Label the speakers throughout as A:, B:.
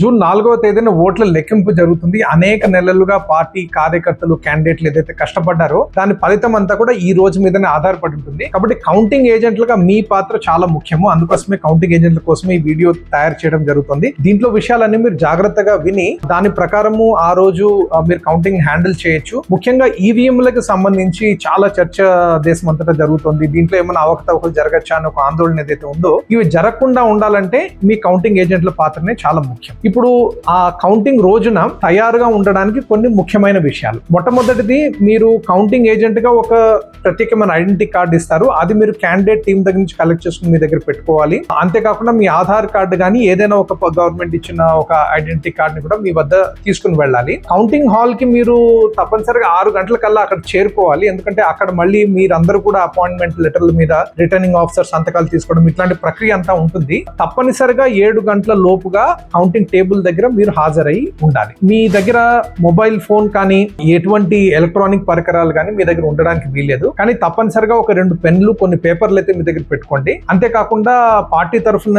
A: June నాలుగవ తేదీన ఓట్ల లెక్కింపు జరుగుతుంది. అనేక నెలలుగా పార్టీ కార్యకర్తలు క్యాండిడేట్లు ఏదైతే కష్టపడ్డారో దాని ఫలితం అంతా కూడా ఈ రోజు మీదనే ఆధారపడి ఉంటుంది. కాబట్టి కౌంటింగ్ ఏజెంట్లుగా మీ పాత్ర చాలా ముఖ్యము. అందుకోసమే కౌంటింగ్ ఏజెంట్ల కోసమే ఈ వీడియో తయారు చేయడం జరుగుతుంది. దీంట్లో విషయాలన్నీ మీరు జాగ్రత్తగా విని దాని ప్రకారము ఆ రోజు మీరు కౌంటింగ్ హ్యాండిల్ చేయొచ్చు. ముఖ్యంగా ఈవీఎంలకు సంబంధించి చాలా చర్చ దేశం అంతటా జరుగుతుంది. దీంట్లో ఏమైనా అవకతవకలు జరగచ్చా అని ఒక ఆందోళన ఏదైతే ఉందో ఇవి జరగకుండా ఉండాలంటే మీ కౌంటింగ్ ఏజెంట్ల పాత్రనే చాలా ముఖ్యం. ఇప్పుడు ఆ కౌంటింగ్ రోజున తయారుగా ఉండడానికి కొన్ని ముఖ్యమైన విషయాలు. మొట్టమొదటిది మీరు కౌంటింగ్ ఏజెంట్గా ఒక ప్రత్యేకమైన ఐడెంటిటీ కార్డు ఇస్తారు. అది మీరు క్యాండిడేట్ టీం దగ్గర నుంచి కలెక్ట్ చేసుకుని మీ దగ్గర పెట్టుకోవాలి. అంతేకాకుండా మీ ఆధార్ కార్డు కానీ ఏదైనా ఒక గవర్నమెంట్ ఇచ్చిన ఒక ఐడెంటిటీ కార్డుని కూడా మీ వద్ద తీసుకుని వెళ్ళాలి. కౌంటింగ్ హాల్కి మీరు తప్పనిసరిగా ఆరు గంటల కల్లా అక్కడ చేరుకోవాలి. ఎందుకంటే అక్కడ మళ్ళీ మీరందరూ కూడా అపాయింట్మెంట్ లెటర్ల మీద రిటర్నింగ్ ఆఫీసర్ సంతకాలు తీసుకోవడం ఇట్లాంటి ప్రక్రియ అంతా ఉంటుంది. తప్పనిసరిగా ఏడు గంటల లోపుగా కౌంటింగ్ టేబుల్ దగ్గర మీరు హాజరై ఉండాలి. మీ దగ్గర మొబైల్ ఫోన్ కానీ ఎటువంటి ఎలక్ట్రానిక్ పరికరాలు కానీ మీ దగ్గర ఉండడానికి వీల్లేదు. కానీ తప్పనిసరిగా ఒక రెండు పెన్లు కొన్ని పేపర్లు అయితే మీ దగ్గర పెట్టుకోండి. అంతేకాకుండా పార్టీ తరఫున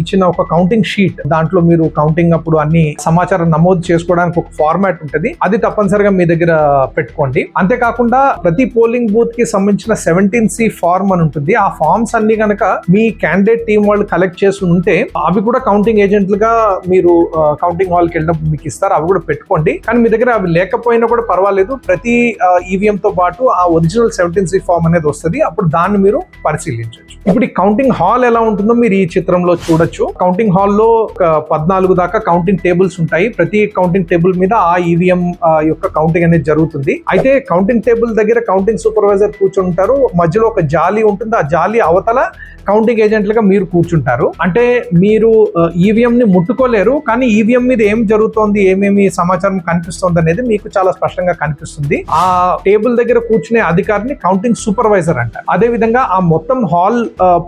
A: ఇచ్చిన ఒక కౌంటింగ్ షీట్ దాంట్లో మీరు కౌంటింగ్ అప్పుడు అన్ని సమాచారం నమోదు చేసుకోవడానికి ఒక ఫార్మాట్ ఉంటుంది. అది తప్పనిసరిగా మీ దగ్గర పెట్టుకోండి. అంతేకాకుండా ప్రతి పోలింగ్ బూత్కి సంబంధించిన సెవెంటీన్ సి ఫార్మ్ అని ఉంటుంది. ఆ ఫార్మ్స్ అన్ని కనుక మీ క్యాండిడేట్ టీం వాళ్ళు కలెక్ట్ చేసి ఉంటే అవి కూడా కౌంటింగ్ ఏజెంట్లుగా మీరు కౌంటింగ్ హాల్కి వెళ్ళినప్పుడు మీకు ఇస్తారు అవి కూడా పెట్టుకోండి. కానీ మీ దగ్గర అవి లేకపోయినా కూడా పర్వాలేదు. ప్రతి ఈవీఎం తో పాటు ఆ ఒరిజినల్ సెవెంటీన్ సి ఫార్మ్ అనేది వస్తుంది. అప్పుడు దాన్ని మీరు పరిశీలించవచ్చు ఇప్పుడు ఈ కౌంటింగ్ హాల్ ఎలా ఉంటుందో మీరు ఈ చిత్రంలో చూడొచ్చు. కౌంటింగ్ హాల్లో ఒక పద్నాలుగు దాకా కౌంటింగ్ టేబుల్స్ ఉంటాయి. ప్రతి కౌంటింగ్ టేబుల్ మీద ఆ ఈవీఎం యొక్క కౌంటింగ్ అనేది జరుగుతుంది. అయితే కౌంటింగ్ టేబుల్ దగ్గర కౌంటింగ్ సూపర్వైజర్ కూర్చుంటారు మధ్యలో ఒక జాలి ఉంటుంది. ఆ జాలి అవతల కౌంటింగ్ ఏజెంట్లుగా మీరు కూర్చుంటారు. అంటే మీరు ఈవీఎం ని ముట్టుకోలేరు. కానీ ఈవీఎం మీద ఏం జరుగుతోంది ఏమేమి సమాచారం కనిపిస్తోంది అనేది మీకు చాలా స్పష్టంగా కనిపిస్తుంది. ఆ టేబుల్ దగ్గర కూర్చునే అధికారిని కౌంటింగ్ సూపర్వైజర్ అంటారు అదే విధంగా ఆ మొత్తం హాల్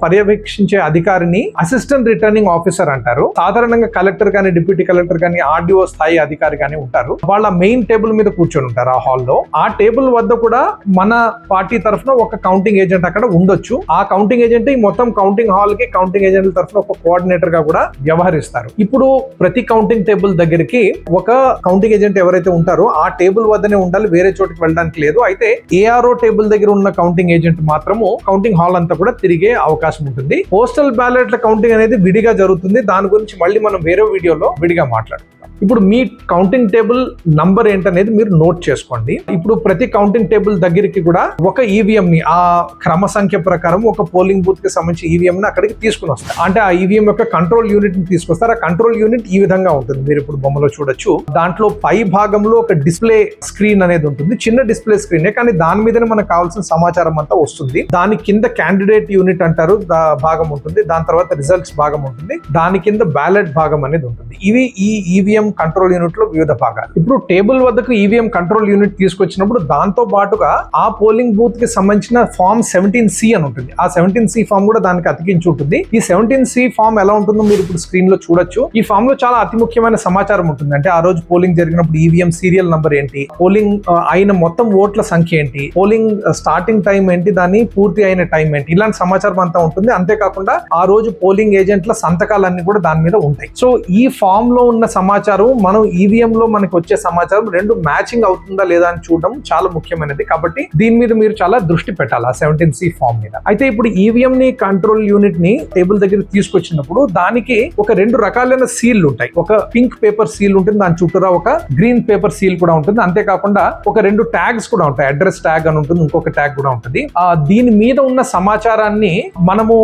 A: పర్యవేక్షించే అధికారిని అసిస్టెంట్ రిటర్నింగ్ ఆఫీసర్ అంటారు. సాధారణంగా కలెక్టర్ కానీ డిప్యూటీ కలెక్టర్ కానీ ఆర్డీఓ స్థాయి అధికారి కానీ ఉంటారు. వాళ్ళ మెయిన్ టేబుల్ మీద కూర్చొని ఉంటారు ఆ హాల్లో ఆ టేబుల్ వద్ద కూడా మన పార్టీ తరఫున ఒక కౌంటింగ్ ఏజెంట్ అక్కడ ఉండొచ్చు. ఆ కౌంటింగ్ ఏజెంట్ ఈ మొత్తం కౌంటింగ్ హాల్కి కౌంటింగ్ ఏజెంట్ల తరఫున ఒక కోఆర్డినేటర్గా కూడా వ్యవహరిస్తారు. ఇప్పుడు ప్రతి కౌంటింగ్ టేబుల్ దగ్గరికి ఒక కౌంటింగ్ ఏజెంట్ ఎవరైతే ఉంటారో ఆ టేబుల్ వద్దనే ఉండాలి వేరే చోటికి వెళ్ళడానికి లేదు. అయితే ఏఆర్ఓ టేబుల్ దగ్గర ఉన్న కౌంటింగ్ ఏజెంట్ మాత్రము కౌంటింగ్ హాల్ అంతా కూడా తిరిగే అవకాశం ఉంటుంది. పోస్టల్ బ్యాలెట్ల కౌంటింగ్ అనేది విడిగా జరుగుతుంది. దాని గురించి మళ్ళీ మనం వేరే వీడియోలో విడిగా మాట్లాడుతాం. ఇప్పుడు మీ కౌంటింగ్ టేబుల్ నంబర్ ఏంటనేది మీరు నోట్ చేసుకోండి. ఇప్పుడు ప్రతి కౌంటింగ్ టేబుల్ దగ్గరికి కూడా ఒక ఈవీఎం ని ఆ క్రమ సంఖ్య ప్రకారం ఒక పోలింగ్ బూత్కి సంబంధించి ఈవీఎం ని అక్కడికి తీసుకుని వస్తారు. అంటే ఆ ఈవీఎం యొక్క కంట్రోల్ యూనిట్ని తీసుకొస్తారు. ఆ కంట్రోల్ యూనిట్ ఈ విధంగా ఉంటుంది. మీరు ఇప్పుడు బొమ్మలో చూడొచ్చు. దాంట్లో పై భాగంలో ఒక డిస్ప్లే స్క్రీన్ అనేది ఉంటుంది. చిన్న డిస్ప్లే స్క్రీన్ కానీ దాని మీదనే మనకు కావాల్సిన సమాచారం అంతా వస్తుంది. దాని కింద క్యాండిడేట్ యూనిట్ అంటారు. దా భాగం ఉంటుంది. దాని తర్వాత రిజల్ట్స్ భాగం ఉంటుంది. దాని కింద బ్యాలెట్ భాగం అనేది ఉంటుంది. ఇవి ఈ ఈవీఎం కంట్రోల్ యూనిట్లో వివిధ భాగాలు. ఇప్పుడు టేబుల్ వద్దకు ఈవీఎం కంట్రోల్ యూనిట్ తీసుకొచ్చినప్పుడు దాంతో పాటుగా ఆ పోలింగ్ బూత్కి సంబంధించిన ఫామ్ సెవెంటీన్ సి అని ఉంటుంది. ఆ సెవెంటీన్ సి ఫామ్ కూడా దానికి అతికించి ఉంటుంది. ఈ సెవెంటీన్ సి ఫామ్ ఎలా ఉంటుందో మీరు ఇప్పుడు స్క్రీన్లో చూడొచ్చు. ఈ ఫామ్లో చాలా అతి ముఖ్యమైన సమాచారం ఉంటుంది. అంటే ఆ రోజు పోలింగ్ జరిగినప్పుడు ఈవీఎం సీరియల్ నంబర్ ఏంటి? పోలింగ్ అయిన మొత్తం ఓట్ల సంఖ్య ఏంటి? పోలింగ్ స్టార్టింగ్ టైం ఏంటి? దాని పూర్తి అయిన టైం ఏంటి? ఇలాంటి సమాచారం అంతా ఉంటుంది. అంతేకాకుండా ఆ రోజు పోలింగ్ ఏజెంట్ల సంతకాలన్నీ కూడా దాని మీద ఉంటాయి. సో ఈ ఫామ్లో ఉన్న సమాచారం మనం ఈవీఎం లో మనకి వచ్చే సమాచారం రెండు మ్యాచింగ్ అవుతుందా లేదా అని చూడడం చాలా ముఖ్యమైనది. కాబట్టి దీని మీద మీరు చాలా దృష్టి పెట్టాలి ఆ సెవెంటీన్ సి ఫామ్ మీద. అయితే ఇప్పుడు ఈవీఎం ని కంట్రోల్ యూనిట్ని టేబుల్ దగ్గర తీసుకొచ్చినప్పుడు దానికి ఒక రెండు రకాలైన సీల్ ఉంటాయి. ఒక పింక్ పేపర్ సీల్ ఉంటుంది. దాని చుట్టూరా ఒక గ్రీన్ పేపర్ సీల్ కూడా ఉంటుంది. అంతేకాకుండా ఒక రెండు ట్యాగ్స్ కూడా ఉంటాయి. అడ్రస్ ట్యాగ్ అని ఉంటుంది. ఇంకొక ట్యాగ్ కూడా ఉంటుంది. ఆ దీని మీద ఉన్న సమాచారాన్ని మనము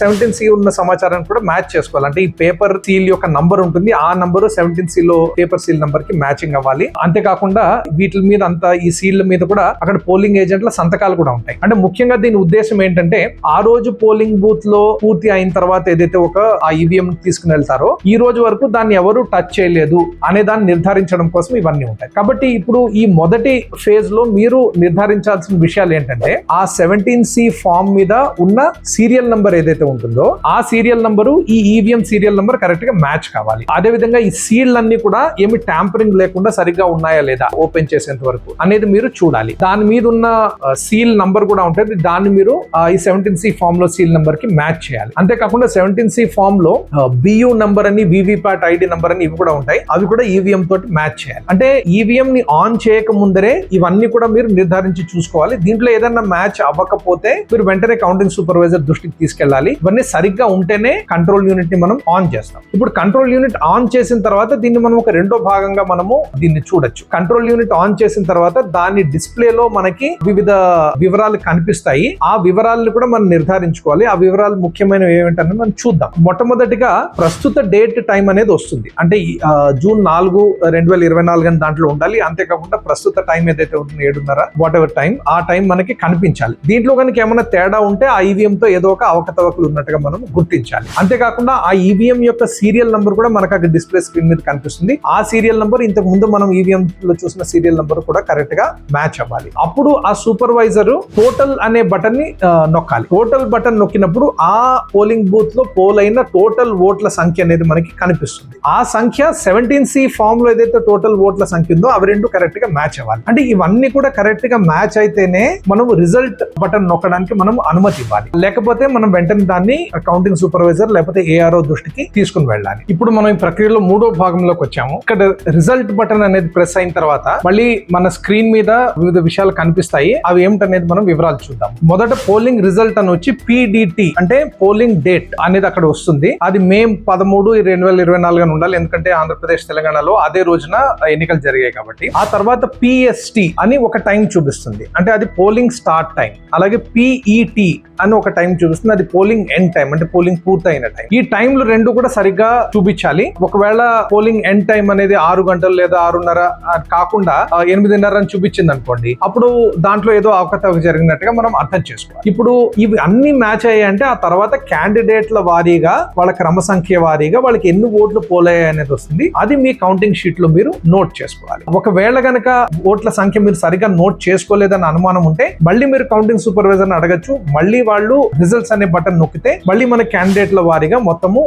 A: సెవెంటీన్ సి ఉన్న సమాచారాన్ని కూడా మ్యాచ్ చేసుకోవాలి. అంటే ఈ పేపర్ సీల్ యొక్క నంబర్ ఉంటుంది. ఆ నంబర్ సెవెంటీన్ ఏజెన్సీలో లో పేపర్ సీల్ నంబర్కి మ్యాచింగ్ అవ్వాలి. అంతేకాకుండా వీటి మీద అంత ఈ సీల్ మీద కూడా అక్కడ పోలింగ్ ఏజెంట్ల సంతకాలు కూడా ఉంటాయి. అంటే ముఖ్యంగా దీని ఉద్దేశం ఏంటంటే ఆ రోజు పోలింగ్ బూత్లో పూర్తి అయిన తర్వాత ఏదైతే ఒక ఆ ఈవీఎం తీసుకుని వెళ్తారో ఈ రోజు వరకు దాన్ని ఎవరు టచ్ చేయలేదు అనే దాన్ని నిర్ధారించడం కోసం ఇవన్నీ ఉంటాయి. కాబట్టి ఇప్పుడు ఈ మొదటి ఫేజ్లో మీరు నిర్ధారించాల్సిన విషయాలు ఏంటంటే ఆ సెవెంటీన్ సి ఫామ్ మీద ఉన్న సీరియల్ నంబర్ ఏదైతే ఉంటుందో ఆ సీరియల్ నంబరు ఈ ఈవీఎం సీరియల్ నంబర్ కరెక్ట్గా మ్యాచ్ కావాలి. అదే విధంగా ఈ సీల్ సీల్ అన్ని కూడా ఏమి ట్యాంపరింగ్ లేకుండా సరిగ్గా ఉన్నాయా లేదా ఓపెన్ చేసేంత వరకు అనేది మీరు చూడాలి. దాని మీద ఉన్న సీల్ నంబర్ కూడా ఉంటుంది. దాన్ని మీరు ఈ సెవెంటీన్ సి ఫామ్లో సీల్ నంబర్కి మ్యాచ్ చేయాలి. అంతేకాకుండా సెవెంటీన్ సి ఫామ్లో బియు నంబర్ అని వివిప్యాట్ ఐడి నంబర్ అని ఇవి కూడా ఉంటాయి. అవి కూడా ఈవీఎం తోటి మ్యాచ్ చేయాలి. అంటే ఈవీఎం ని ఆన్ చేయక ముందరే ఇవన్నీ కూడా మీరు నిర్ధారించి చూసుకోవాలి. దీంట్లో ఏదైనా మ్యాచ్ అవ్వకపోతే మీరు వెంటనే కౌంటింగ్ సూపర్వైజర్ దృష్టికి తీసుకెళ్ళాలి. ఇవన్నీ సరిగ్గా ఉంటేనే కంట్రోల్ యూనిట్ని మనం ఆన్ చేస్తాం. ఇప్పుడు కంట్రోల్ యూనిట్ ఆన్ చేసిన తర్వాత దీన్ని మనం ఒక రెండో భాగంగా మనము దీన్ని చూడొచ్చు. కంట్రోల్ యూనిట్ ఆన్ చేసిన తర్వాత దాని డిస్ప్లేలో మనకి వివిధ వివరాలు కనిపిస్తాయి. ఆ వివరాలను కూడా మనం నిర్ధారించుకోవాలి. ఆ వివరాలు ముఖ్యమైనవి ఏమిటని మనం చూద్దాం. మొట్టమొదటిగా ప్రస్తుత డేట్ టైం అనేది వస్తుంది. అంటే జూన్ నాలుగు రెండు వేల ఇరవై నాలుగు అని దాంట్లో ఉండాలి. అంతేకాకుండా ప్రస్తుత టైం ఏదైతే ఉంటుంది ఏడున్నర వాట్ ఎవర్ టైం ఆ టైం మనకి కనిపించాలి. దీంట్లో కనుక ఏమైనా తేడా ఉంటే ఆ ఈవీఎం తో ఏదో ఒక అవకతవకలు ఉన్నట్టుగా మనం గుర్తించాలి. అంతేకాకుండా ఆ ఈవీఎం యొక్క సీరియల్ నంబర్ కూడా మనకు అక్కడ డిస్ప్లే స్క్రీన్ మీద కనిపిస్తుంది. ఆ సీరియల్ నంబర్ ఇంతకు ముందు మనం ఈవీఎం లో చూసిన సీరియల్ నంబర్ కూడా కరెక్ట్గా మ్యాచ్ అవ్వాలి. అప్పుడు ఆ సూపర్వైజర్ టోటల్ అనే బటన్ని నొక్కాలి. టోటల్ బటన్ నొక్కినప్పుడు ఆ పోలింగ్ బూత్లో పోల్ అయిన టోటల్ ఓట్ల సంఖ్య అనేది మనకి కనిపిస్తుంది. ఆ సంఖ్య సెవెంటీన్ సి ఫామ్లో ఏదైతే టోటల్ ఓట్ల సంఖ్య ఉందో అవి రెండు కరెక్ట్గా మ్యాచ్ అవ్వాలి. అంటే ఇవన్నీ కూడా కరెక్ట్గా మ్యాచ్ అయితేనే మనం రిజల్ట్ బటన్ నొక్కడానికి మనం అనుమతి ఇవ్వాలి. లేకపోతే మనం వెంటనే దాన్ని అకౌంటింగ్ సూపర్వైజర్ లేకపోతే ఏఆర్ఓ దృష్టికి తీసుకుని వెళ్ళాలి. ఇప్పుడు మనం ఈ ప్రక్రియలో మూడో భాగం భాగంలోకి వచ్చాము. ఇక్కడ రిజల్ట్ బటన్ అనేది ప్రెస్ అయిన తర్వాత మళ్ళీ మన స్క్రీన్ మీద వివిధ విషయాలు కనిపిస్తాయి. అవి ఏమిటనేది మనం వివరాలు చూద్దాం. మొదట పోలింగ్ రిజల్ట్ అని వచ్చి పిడిటి అంటే పోలింగ్ డేట్ అనేది అక్కడ వస్తుంది. అది మే పదమూడు రెండు వేల ఇరవై నాలుగు ఉండాలి. ఎందుకంటే ఆంధ్రప్రదేశ్ తెలంగాణలో అదే రోజున ఎన్నికలు జరిగాయి కాబట్టి. ఆ తర్వాత పిఎస్టి అని ఒక టైం చూపిస్తుంది. అంటే అది పోలింగ్ స్టార్ట్ టైం అలాగే పిఈటి అని ఒక టైం చూపిస్తుంది. అది పోలింగ్ ఎండ్ టైం అంటే పోలింగ్ పూర్తయిన టైం ఈ టైంలు రెండు కూడా సరిగ్గా చూపించాలి. ఒకవేళ పోలింగ్ ఎండ్ టైం అనేది ఆరు గంటలు లేదా ఆరున్నర కాకుండా ఎనిమిదిన్నర అని చూపించింది అనుకోండి అప్పుడు దాంట్లో ఏదో అవకతవక జరిగినట్టుగా మనం అర్థం చేసుకోవాలి. ఇప్పుడు ఇవి అన్ని మ్యాచ్ అయ్యాయంటే ఆ తర్వాత క్యాండిడేట్ల వారీగా వాళ్ళ క్రమ సంఖ్య వారీగా వాళ్ళకి ఎన్ని ఓట్లు పోలయ్యాయి అనేది వస్తుంది. అది మీ కౌంటింగ్ షీట్లో మీరు నోట్ చేసుకోవాలి. ఒకవేళ గనక ఓట్ల సంఖ్య మీరు సరిగా నోట్ చేసుకోలేదని అనుమానం ఉంటే మళ్ళీ మీరు కౌంటింగ్ సూపర్వైజర్ అడగచ్చు. మళ్ళీ వాళ్ళు రిజల్ట్స్ అనే బటన్ నొక్కితే మళ్ళీ మన క్యాండిడేట్ల వారీగా మొత్తము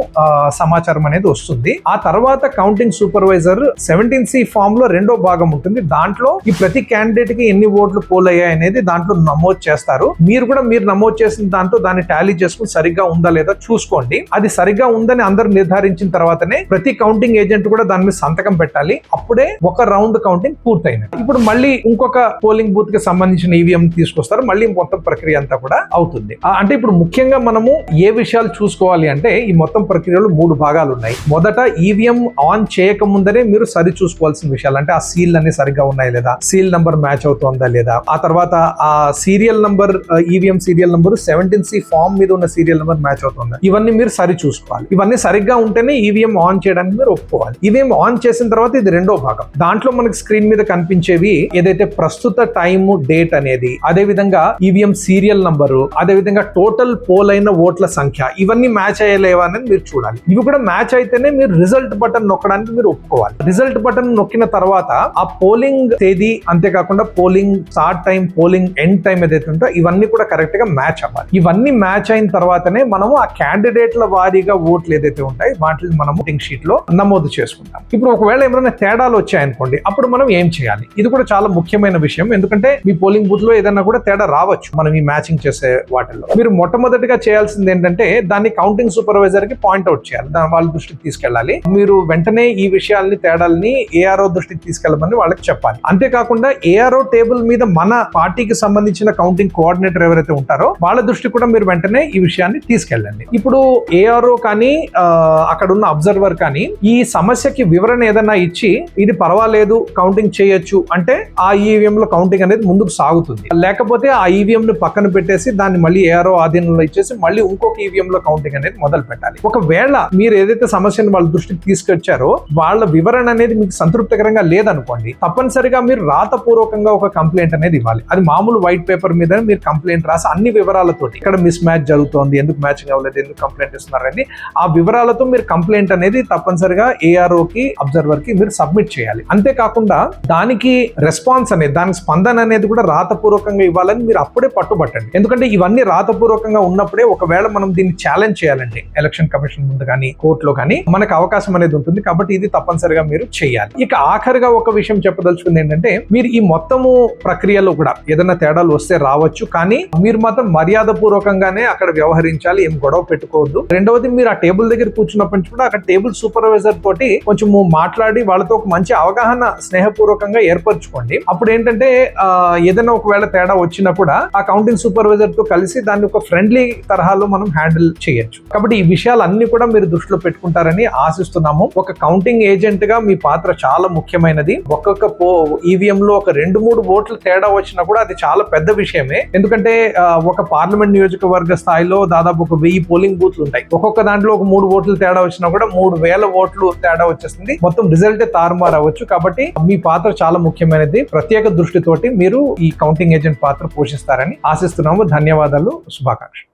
A: సమాచారం అనేది వస్తుంది. ఆ తర్వాత counting counting supervisor seventeen C ఫామ్లో రెండో భాగం ఉంటుంది. దాంట్లో ఈ ప్రతి క్యాండిడేట్కి ఎన్ని ఓట్లు పోల్ అయ్యాయి అనేది దాంట్లో నమోదు చేస్తారు. మీరు కూడా మీరు నమోదు చేసిన దాంట్లో దాన్ని టాలీ చేసుకుని సరిగ్గా ఉందా లేదా చూసుకోండి. అది సరిగ్గా ఉందని అందరూ నిర్ధారించిన తర్వాతనే ప్రతి కౌంటింగ్ ఏజెంట్ కూడా దాని మీద సంతకం పెట్టాలి. అప్పుడే ఒక రౌండ్ కౌంటింగ్ పూర్తయినది. ఇప్పుడు మళ్ళీ ఇంకొక పోలింగ్ బూత్కి సంబంధించిన ఈవీఎం తీసుకొస్తారు. మళ్ళీ మొత్తం ప్రక్రియ అంతా కూడా అవుతుంది. అంటే ఇప్పుడు ముఖ్యంగా మనము ఏ విషయాలు చూసుకోవాలి అంటే ఈ మొత్తం ప్రక్రియలో మూడు భాగాలు ఉన్నాయి. మొదట ఈవీఎం ఆన్ చేయక చేయకముందనే మీరు సరి చూసుకోవాల్సిన విషయాలు. అంటే ఆ సీల్ అన్ని సరిగ్గా ఉన్నాయా లేదా? సీల్ నంబర్ మ్యాచ్ అవుతుందా లేదా? ఆ తర్వాత ఆ serial number EVM serial number seventeen C form మీద ఉన్న సీరియల్ నంబర్ మ్యాచ్ అవుతుందా? ఇవన్నీ మీరు సరి చూసుకోవాలి. ఇవన్నీ సరిగ్గా ఉంటేనే ఈవీఎం ఆన్ చేయడానికి మీరు ఒప్పుకోవాలి. ఈవీఎం ఆన్ చేసిన తర్వాత ఇది రెండో భాగం. దాంట్లో మనకి స్క్రీన్ మీద కనిపించేవి ఏదైతే ప్రస్తుత టైం డేట్ అనేది అదే విధంగా ఈవీఎం సీరియల్ నంబరు అదే విధంగా టోటల్ పోల్ అయిన ఓట్ల సంఖ్య ఇవన్నీ మ్యాచ్ అయ్యలేవా అనేది మీరు చూడాలి. ఇవి కూడా మ్యాచ్ అయితేనే మీరు రిజల్ట్ బటన్ చెప్పడానికి మీరు ఒప్పుకోవాలి. రిజల్ట్ బటన్ నొక్కిన తర్వాత ఆ పోలింగ్ తేదీ అంతేకాకుండా polling start time polling end time ఏదైతే ఉంటో ఇవన్నీ కూడా కరెక్ట్గా మ్యాచ్ అవ్వాలి. ఇవన్నీ మ్యాచ్ అయిన తర్వాతనే మనము ఆ క్యాండిడేట్ల వారీగా ఓట్లు ఏదైతే ఉంటాయి వాటిని మనం ఓటింగ్ షీట్లో నమోదు చేసుకుంటాం. ఇప్పుడు ఒకవేళ ఏమైనా తేడాలు వచ్చాయనుకోండి అప్పుడు మనం ఏం చేయాలి? ఇది కూడా చాలా ముఖ్యమైన విషయం. ఎందుకంటే మీ పోలింగ్ బూత్లో ఏదైనా కూడా తేడా రావచ్చు మనం ఈ మ్యాచింగ్ చేసే వాటిల్లో. మీరు మొట్టమొదటిగా చేయాల్సింది ఏంటంటే దాన్ని కౌంటింగ్ సూపర్వైజర్కి పాయింట్ అవుట్ చేయాలి. దాని వాళ్ళ దృష్టికి తీసుకెళ్ళాలి. మీరు వెంటనే ఈ విషయాల్ని తేడాల్ని ఏఆర్ఓ దృష్టికి తీసుకెళ్ళమని వాళ్ళకి చెప్పాలి. అంతేకాకుండా ఏఆర్ఓ టేబుల్ మీద మన పార్టీకి సంబంధించిన కౌంటింగ్ కోఆర్డినేటర్ ఎవరైతే ఉంటారో వాళ్ళ దృష్టి కూడా మీరు వెంటనే ఈ విషయాన్ని తీసుకెళ్ళండి. ఇప్పుడు ఏఆర్ఓ కానీ అక్కడ ఉన్న అబ్జర్వర్ కానీ ఈ సమస్యకి వివరణ ఏదైనా ఇచ్చి ఇది పర్వాలేదు కౌంటింగ్ చేయొచ్చు అంటే ఆ ఈవీఎం లో కౌంటింగ్ అనేది ముందుకు సాగుతుంది. లేకపోతే ఆ ఈవీఎం ని పక్కన పెట్టేసి దాన్ని మళ్ళీ ఏఆర్ఓ ఆధీనంలో ఇచ్చేసి మళ్ళీ ఇంకొక ఈవీఎం లో కౌంటింగ్ అనేది మొదలు పెట్టాలి ఒకవేళ మీరు ఏదైతే సమస్యను వాళ్ళ దృష్టికి తీసుకొచ్చారో వాళ్ళ వివరణ అనేది మీకు సంతృప్తికరంగా లేదనుకోండి తప్పనిసరిగా మీరు రాతపూర్వకంగా ఒక కంప్లైంట్ అనేది ఇవ్వాలి. అది మామూలు వైట్ పేపర్ మీద మీరు కంప్లైంట్ రాసి అన్ని వివరాలతోటి ఇక్కడ మిస్ మ్యాచ్ జరుగుతోంది ఎందుకు మ్యాచింగ్ అవ్వలేదు ఎందుకు కంప్లైంట్ ఇస్తున్నారని ఆ వివరాలతో మీరు కంప్లైంట్ అనేది తప్పనిసరిగా ఏఆర్ఓ కి అబ్జర్వర్కి మీరు సబ్మిట్ చేయాలి. అంతేకాకుండా దానికి రెస్పాన్స్ అనేది దానికి స్పందన అనేది కూడా రాతపూర్వకంగా ఇవ్వాలని మీరు అప్పుడే పట్టుబట్టండి. ఎందుకంటే ఇవన్నీ రాతపూర్వకంగా ఉన్నప్పుడే ఒకవేళ మనం దీన్ని ఛాలెంజ్ చేయాలండి ఎలక్షన్ కమిషన్ ముందు కానీ కోర్టులో కానీ మనకు అవకాశం అనేది ఉంటుంది. కాబట్టి ఇది తప్పనిసరిగా మీరు చేయాలి. ఇక ఆఖరిగా ఒక విషయం చెప్పదలుచుకుంది ఏంటంటే మీరు ఈ మొత్తము ప్రక్రియలో కూడా ఏదైనా తేడాలు వస్తే రావచ్చు కానీ మీరు మాత్రం మర్యాద పూర్వకంగానే అక్కడ వ్యవహరించాలి ఏం గొడవ పెట్టుకోవద్దు. రెండవది మీరు ఆ టేబుల్ దగ్గర కూర్చున్నప్పటి నుంచి కూడా అక్కడ టేబుల్ సూపర్వైజర్ తోటి కొంచెం మాట్లాడి వాళ్ళతో ఒక మంచి అవగాహన స్నేహపూర్వకంగా ఏర్పరచుకోండి. అప్పుడు ఏంటంటే ఏదైనా ఒకవేళ తేడా వచ్చినా కూడా ఆ కౌంటింగ్ సూపర్వైజర్తో కలిసి దాన్ని ఒక ఫ్రెండ్లీ తరహాలో మనం హ్యాండిల్ చేయొచ్చు. కాబట్టి ఈ విషయాలన్నీ కూడా మీరు దృష్టిలో పెట్టుకుంటారని ఆశిస్తున్నాము. ఒక కౌంటింగ్ ఏజెంట్గా మీ పాత్ర చాలా ముఖ్యమైనది. ఒక్కొక్క పో ఈవీఎం లో ఒక రెండు మూడు ఓట్లు తేడా వచ్చినా కూడా అది చాలా పెద్ద విషయమే. ఎందుకంటే ఒక పార్లమెంట్ నియోజకవర్గ స్థాయిలో దాదాపు ఒక వెయ్యి పోలింగ్ బూత్లు ఉంటాయి. ఒక్కొక్క దాంట్లో ఒక మూడు ఓట్లు తేడా వచ్చినా కూడా మూడు వేల ఓట్లు తేడా వచ్చేస్తుంది మొత్తం రిజల్ట్ తారుమారు అవ్వచ్చు. కాబట్టి మీ పాత్ర చాలా ముఖ్యమైనది. ప్రత్యేక దృష్టితోటి మీరు ఈ కౌంటింగ్ ఏజెంట్ పాత్ర పోషిస్తారని ఆశిస్తున్నాము. ధన్యవాదాలు. శుభాకాంక్షలు.